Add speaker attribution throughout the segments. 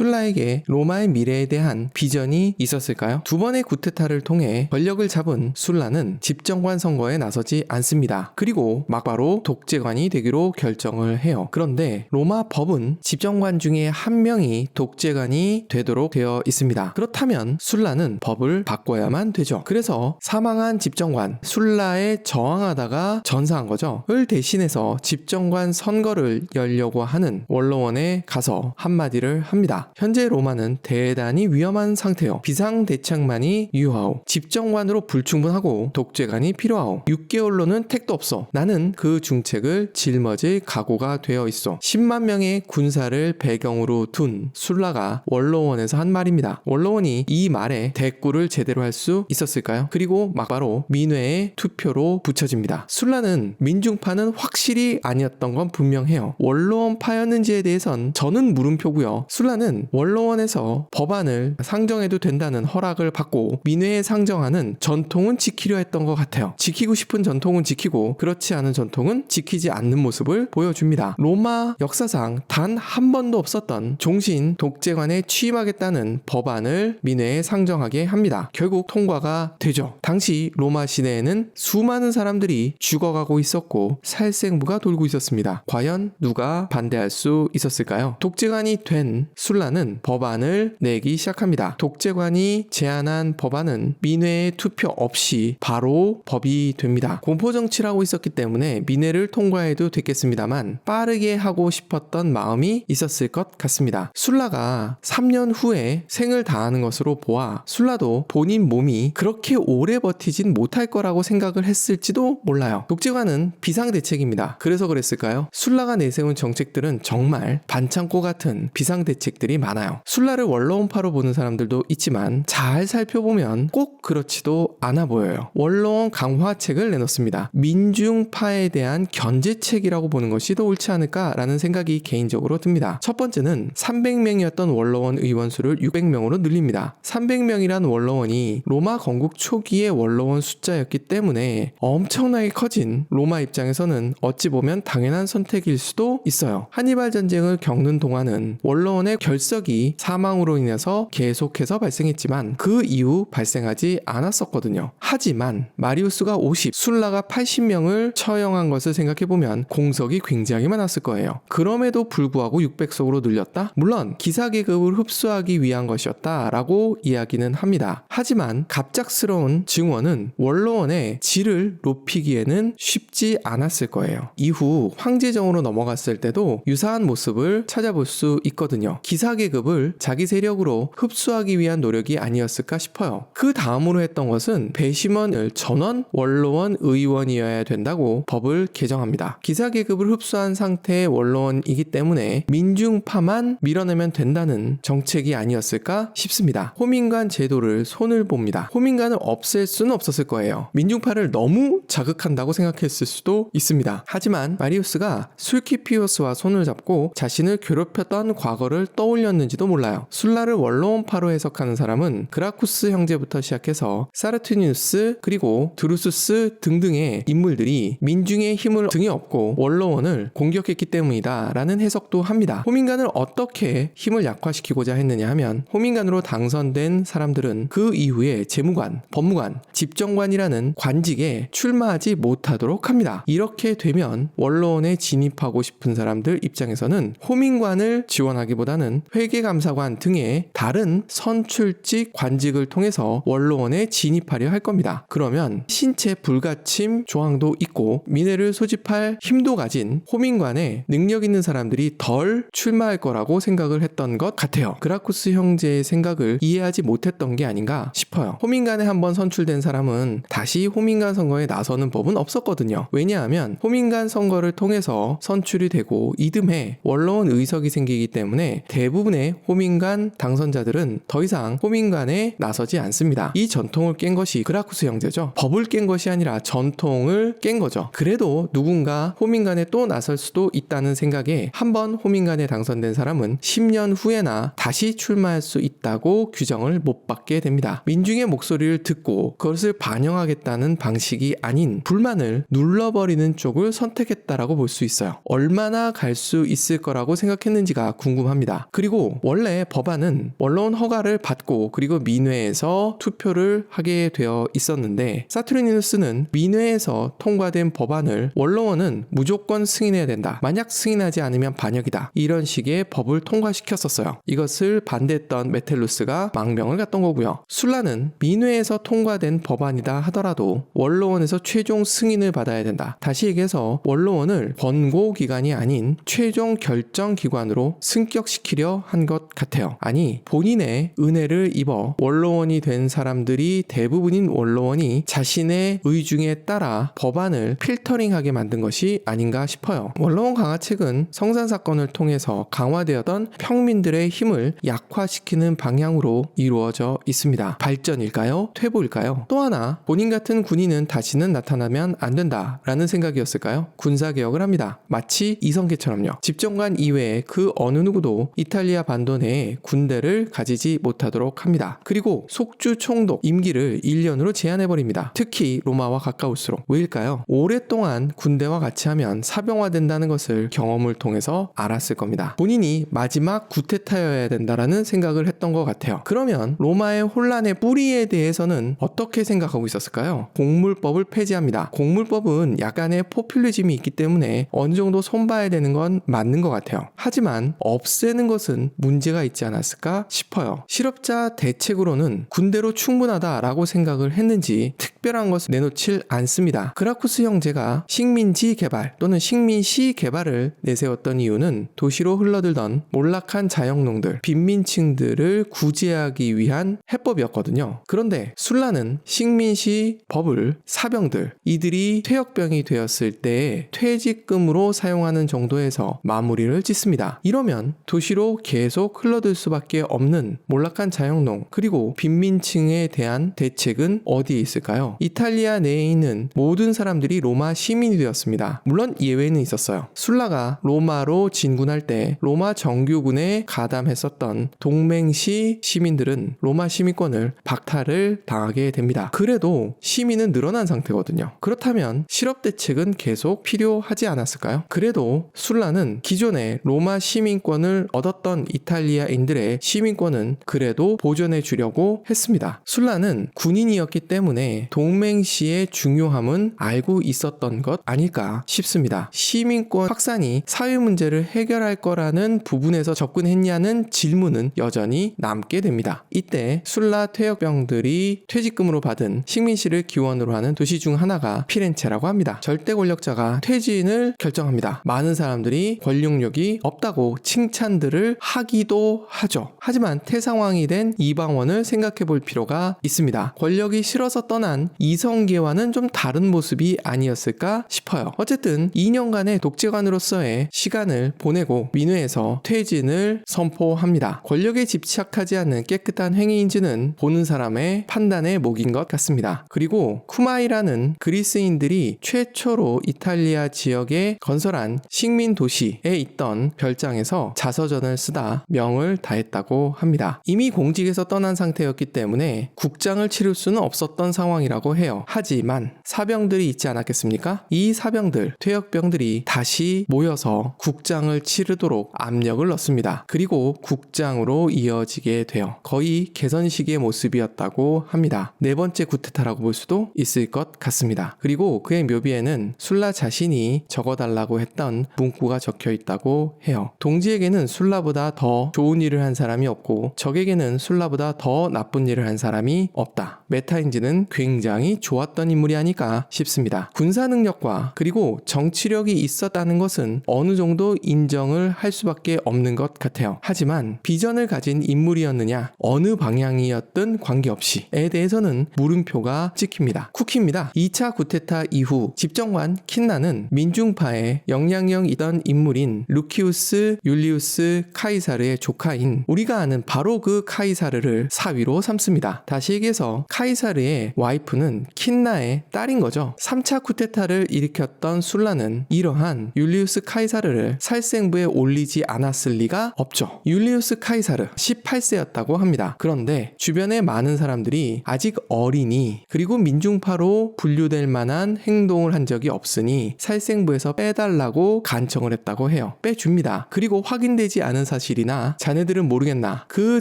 Speaker 1: 술라에게 로마의 미래에 대한 비전이 있었을까요? 두 번의 구테타를 통해 권력을 잡은 술라는 집정관 선거에 나서지 않습니다. 그리고 막바로 독재관이 되기로 결정을 해요. 그런데 로마 법은 집정관 중에 한 명이 독재관이 되도록 되어 있습니다. 그렇다면 술라는 법을 바꿔야만 되죠. 그래서 사망한 집정관 술라에 저항하다가 전사한 거죠. 을 대신해서 집정관 선거를 열려고 하는 원로원에 가서 한마디를 합니다. 현재 로마는 대단히 위험한 상태요. 비상대책만이 유효하오. 집정관으로 불충분하고 독재관이 필요하오. 6개월로는 택도 없어. 나는 그 중책을 짊어질 각오가 되어 있어. 10만 명의 군사를 배경으로 둔 술라가 원로원에서 한 말입니다. 원로원이 이 말에 대꾸를 제대로 할 수 있었을까요? 그리고 막바로 민회의 투표로 붙여집니다. 술라는 민중파는 확실히 아니었던 건 분명해요. 원로원파였는지에 대해선 저는 물음표고요. 술라는 원로원에서 법안을 상정해도 된다는 허락을 받고 민회에 상정하는 전통은 지키려 했던 것 같아요. 지키고 싶은 전통은 지키고 그렇지 않은 전통은 지키지 않는 모습을 보여줍니다. 로마 역사상 단 한 번도 없었던 종신 독재관에 취임하겠다는 법안을 민회에 상정하게 합니다. 결국 통과가 되죠. 당시 로마 시내에는 수많은 사람들이 죽어가고 있었고 살생부가 돌고 있었습니다. 과연 누가 반대할 수 있었을까요? 독재관이 된 술라 는 법안을 내기 시작합니다. 독재관이 제안한 법안은 민회의 투표 없이 바로 법이 됩니다. 공포 정치를 하고 있었기 때문에 민회를 통과해도 됐겠습니다만 빠르게 하고 싶었던 마음이 있었을 것 같습니다. 술라가 3년 후에 생을 다하는 것으로 보아 술라도 본인 몸이 그렇게 오래 버티진 못할 거라고 생각을 했을지도 몰라요. 독재관은 비상대책입니다. 그래서 그랬을까요? 술라가 내세운 정책들은 정말 반창고 같은 비상대책들이 많아요. 술라를 원로원파로 보는 사람들도 있지만 잘 살펴보면 꼭 그렇지도 않아 보여요. 원로원 강화책을 내놓습니다. 민중파에 대한 견제책이라고 보는 것이 더 옳지 않을까라는 생각이 개인적으로 듭니다. 첫 번째는 300명이었던 원로원 의원 수를 600명으로 늘립니다. 300명이란 원로원이 로마 건국 초기의 원로원 숫자였기 때문에 엄청나게 커진 로마 입장에서는 어찌 보면 당연한 선택일 수도 있어요. 한니발 전쟁을 겪는 동안은 원로원의 결 석이 사망으로 인해서 계속해서 발생했지만 그 이후 발생하지 않았었거든요. 하지만 마리우스가 50, 술라가 80명을 처형한 것을 생각해보면 공석이 굉장히 많았을 거예요. 그럼에도 불구하고 600석으로 늘렸다? 물론 기사 계급을 흡수하기 위한 것이었다라고 이야기는 합니다. 하지만 갑작스러운 증원은 원로원의 질을 높이기에는 쉽지 않았을 거예요. 이후 황제정으로 넘어갔을 때도 유사한 모습을 찾아볼 수 있거든요. 기사 계급을 자기 세력으로 흡수하기 위한 노력이 아니었을까 싶어요. 그 다음으로 했던 것은 배심원을 전원 원로원 의원이어야 된다고 법을 개정합니다. 기사 계급을 흡수한 상태의 원로원이기 때문에 민중파만 밀어내면 된다는 정책이 아니었을까 싶습니다. 호민관 제도를 손을 봅니다. 호민관을 없앨 수는 없었을 거예요. 민중파를 너무 자극한다고 생각했을 수도 있습니다. 하지만 마리우스가 술키피오스와 손을 잡고 자신을 괴롭혔던 과거를 떠올 렸는지도 몰라요. 술라를 원로원파로 해석하는 사람은 그라쿠스 형제부터 시작해서 사르투니우스 그리고 드루수스 등등의 인물들이 민중의 힘을 등에 업고 원로원을 공격했기 때문이다 라는 해석도 합니다. 호민관을 어떻게 힘을 약화시키고자 했느냐 하면 호민관으로 당선된 사람들은 그 이후에 재무관, 법무관, 집정관이라는 관직에 출마하지 못하도록 합니다. 이렇게 되면 원로원에 진입하고 싶은 사람들 입장에서는 호민관을 지원하기보다는 회계감사관 등의 다른 선출직 관직을 통해서 원로원에 진입하려 할 겁니다. 그러면 신체 불가침 조항도 있고 민회를 소집할 힘도 가진 호민관에 능력 있는 사람들이 덜 출마할 거라고 생각을 했던 것 같아요. 그라쿠스 형제의 생각을 이해하지 못했던 게 아닌가 싶어요. 호민관에 한번 선출된 사람은 다시 호민관 선거에 나서는 법은 없었거든요. 왜냐하면 호민관 선거를 통해서 선출이 되고 이듬해 원로원 의석이 생기기 때문에 대부분 의 호민관 당선자들은 더 이상 호민관에 나서지 않습니다. 이 전통을 깬 것이 그라쿠스 형제죠. 법을 깬 것이 아니라 전통을 깬 거죠. 그래도 누군가 호민관에 또 나설 수도 있다는 생각에 한번 호민관에 당선된 사람은 10년 후에나 다시 출마할 수 있다고 규정을 못 받게 됩니다. 민중의 목소리를 듣고 그것을 반영하겠다는 방식이 아닌 불만을 눌러버리는 쪽을 선택했다라고 볼 수 있어요. 얼마나 갈 수 있을 거라고 생각했는지가 궁금합니다. 그리고 그리고 원래 법안은 원로원 허가를 받고 그리고 민회에서 투표를 하게 되어 있었는데 사투리니누스는 민회에서 통과된 법안을 원로원은 무조건 승인해야 된다. 만약 승인하지 않으면 반역이다. 이런 식의 법을 통과시켰었어요. 이것을 반대했던 메텔루스가 망명을 갔던 거고요. 술라는 민회에서 통과된 법안이다 하더라도 원로원에서 최종 승인을 받아야 된다. 다시 얘기해서 원로원을 권고 기관이 아닌 최종 결정 기관으로 승격시키려 한 것 같아요. 아니 본인의 은혜를 입어 원로원이 된 사람들이 대부분인 원로원이 자신의 의중에 따라 법안을 필터링하게 만든 것이 아닌가 싶어요. 원로원 강화책은 성산 사건을 통해서 강화되었던 평민들의 힘을 약화시키는 방향으로 이루어져 있습니다. 발전일까요? 퇴보일까요? 또 하나 본인 같은 군인은 다시는 나타나면 안 된다 라는 생각이었을까요? 군사 개혁을 합니다. 마치 이성계처럼요. 집정관 이외에 그 어느 누구도 이탈 리아 반도 내에 군대를 가지지 못하도록 합니다. 그리고 속주 총독 임기를 1년으로 제한해 버립니다. 특히 로마와 가까울수록 왜일까요? 오랫동안 군대와 같이 하면 사병화된다는 것을 경험을 통해서 알았을 겁니다. 본인이 마지막 구테타여야 된다라는 생각을 했던 것 같아요. 그러면 로마의 혼란의 뿌리에 대해서는 어떻게 생각하고 있었을까요? 공물법을 폐지합니다. 공물법은 약간의 포퓰리즘이 있기 때문에 어느 정도 손봐야 되는 건 맞는 것 같아요. 하지만 없애는 것은 문제가 있지 않았을까 싶어요. 실업자 대책으로는 군대로 충분하다라고 생각을 했는지 특 별한 것을 내놓질 않습니다. 그라쿠스 형제가 식민지 개발 또는 식민시 개발을 내세웠던 이유는 도시로 흘러들던 몰락한 자영농들, 빈민층들을 구제하기 위한 해법이었거든요. 그런데 술라는 식민시 법을 사병들, 이들이 퇴역병이 되었을 때 퇴직금으로 사용하는 정도에서 마무리를 짓습니다. 이러면 도시로 계속 흘러들 수밖에 없는 몰락한 자영농 그리고 빈민층에 대한 대책은 어디에 있을까요? 이탈리아 내에 있는 모든 사람들이 로마 시민이 되었습니다. 물론 예외는 있었어요. 술라가 로마로 진군할 때 로마 정규군에 가담했었던 동맹시 시민들은 로마 시민권을 박탈을 당하게 됩니다. 그래도 시민은 늘어난 상태거든요. 그렇다면 실업 대책은 계속 필요하지 않았을까요? 그래도 술라는 기존에 로마 시민권을 얻었던 이탈리아인들의 시민권은 그래도 보존해 주려고 했습니다. 술라는 군인이었기 때문에 동 맹시의 중요함은 알고 있었던 것 아닐까 싶습니다. 시민권 확산이 사회 문제를 해결할 거라는 부분에서 접근했냐는 질문은 여전히 남게 됩니다. 이때 술라 퇴역병들이 퇴직금으로 받은 식민시를 기원으로 하는 도시 중 하나가 피렌체라고 합니다. 절대 권력자가 퇴진을 결정합니다. 많은 사람들이 권력력이 없다고 칭찬들을 하기도 하죠. 하지만 태상황이 된 이방원을 생각해 볼 필요가 있습니다. 권력이 싫어서 떠난 이성계와는 좀 다른 모습이 아니었을까 싶어요. 어쨌든 2년간의 독재관으로서의 시간을 보내고 민회에서 퇴진을 선포합니다. 권력에 집착하지 않는 깨끗한 행위인지는 보는 사람의 판단에 목인 것 같습니다. 그리고 쿠마이라는 그리스인들이 최초로 이탈리아 지역에 건설한 식민 도시에 있던 별장에서 자서전을 쓰다 명을 다했다고 합니다. 이미 공직에서 떠난 상태였기 때문에 국장을 치를 수는 없었던 상황이라고 해요. 하지만 사병들이 있지 않았겠습니까? 이 사병들, 퇴역병들이 다시 모여서 국장을 치르도록 압력을 넣습니다. 그리고 국장으로 이어지게 돼요. 거의 개선식의 모습이었다고 합니다. 네 번째 구테타라고 볼 수도 있을 것 같습니다. 그리고 그의 묘비에는 술라 자신이 적어달라고 했던 문구가 적혀 있다고 해요. 동지에게는 술라보다 더 좋은 일을 한 사람이 없고 적에게는 술라보다 더 나쁜 일을 한 사람이 없다. 메타인지는 굉장히 좋았던 인물이 아닐까 싶습니다. 군사 능력과 그리고 정치력이 있었다는 것은 어느 정도 인정을 할 수밖에 없는 것 같아요. 하지만 비전을 가진 인물이었느냐, 어느 방향이었든 관계없이에 대해서는 물음표가 찍힙니다. 쿠키입니다. 2차 구테타 이후 집정관 킨나는 민중파의 영향력 이던 인물인 루키우스 율리우스 카이사르의 조카인 우리가 아는 바로 그 카이사르를 사위로 삼습니다. 다시 얘기해서 카이사르의 와이프는 카이사르는 킨나의 딸인 거죠. 3차 쿠데타를 일으켰던 술라는 이러한 율리우스 카이사르를 살생부에 올리지 않았을 리가 없죠. 율리우스 카이사르 18세였다고 합니다. 그런데 주변의 많은 사람들이 아직 어리니 그리고 민중파로 분류될 만한 행동을 한 적이 없으니 살생부에서 빼달라고 간청을 했다고 해요. 빼줍니다. 그리고 확인되지 않은 사실이나 자네들은 모르겠나 그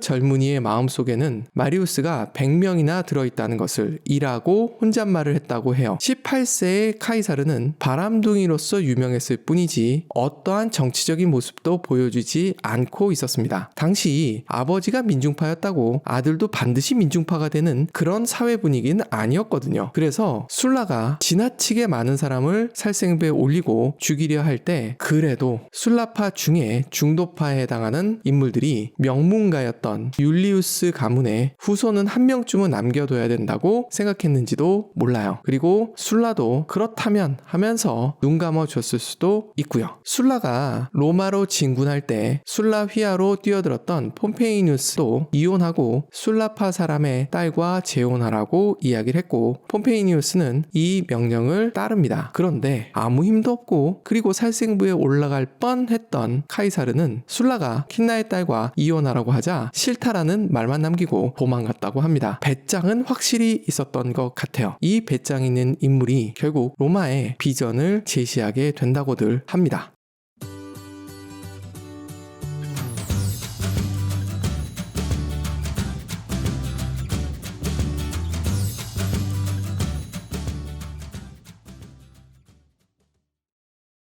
Speaker 1: 젊은이의 마음속에는 마리우스가 100명이나 들어있다는 것을 이라고 혼잣말을 했다고 해요. 18세의 카이사르는 바람둥이로서 유명했을 뿐이지 어떠한 정치적인 모습도 보여주지 않고 있었습니다. 당시 아버지가 민중파였다고 아들도 반드시 민중파가 되는 그런 사회 분위기는 아니었거든요. 그래서 술라가 지나치게 많은 사람을 살생부에 올리고 죽이려 할 때 그래도 술라파 중에 중도파에 해당하는 인물들이 명문가였던 율리우스 가문의 후손은 한 명쯤은 남겨둬야 된다고 생각했는 지도 몰라요. 그리고 술라도 그렇다면 하면서 눈 감아 줬을 수도 있고요. 술라가 로마로 진군할 때 술라 휘하로 뛰어들었던 폼페이니우스도 이혼하고 술라파 사람의 딸과 재혼하라고 이야기를 했고 폼페이니우스는 이 명령을 따릅니다. 그런데 아무 힘도 없고 그리고 살생부에 올라갈 뻔했던 카이사르는 술라가 킨나의 딸과 이혼하라고 하자 싫다라는 말만 남기고 도망갔다고 합니다. 배짱은 확실히 있었던 것 같아요. 이 배짱 있는 인물이 결국 로마의 비전을 제시하게 된다고들 합니다.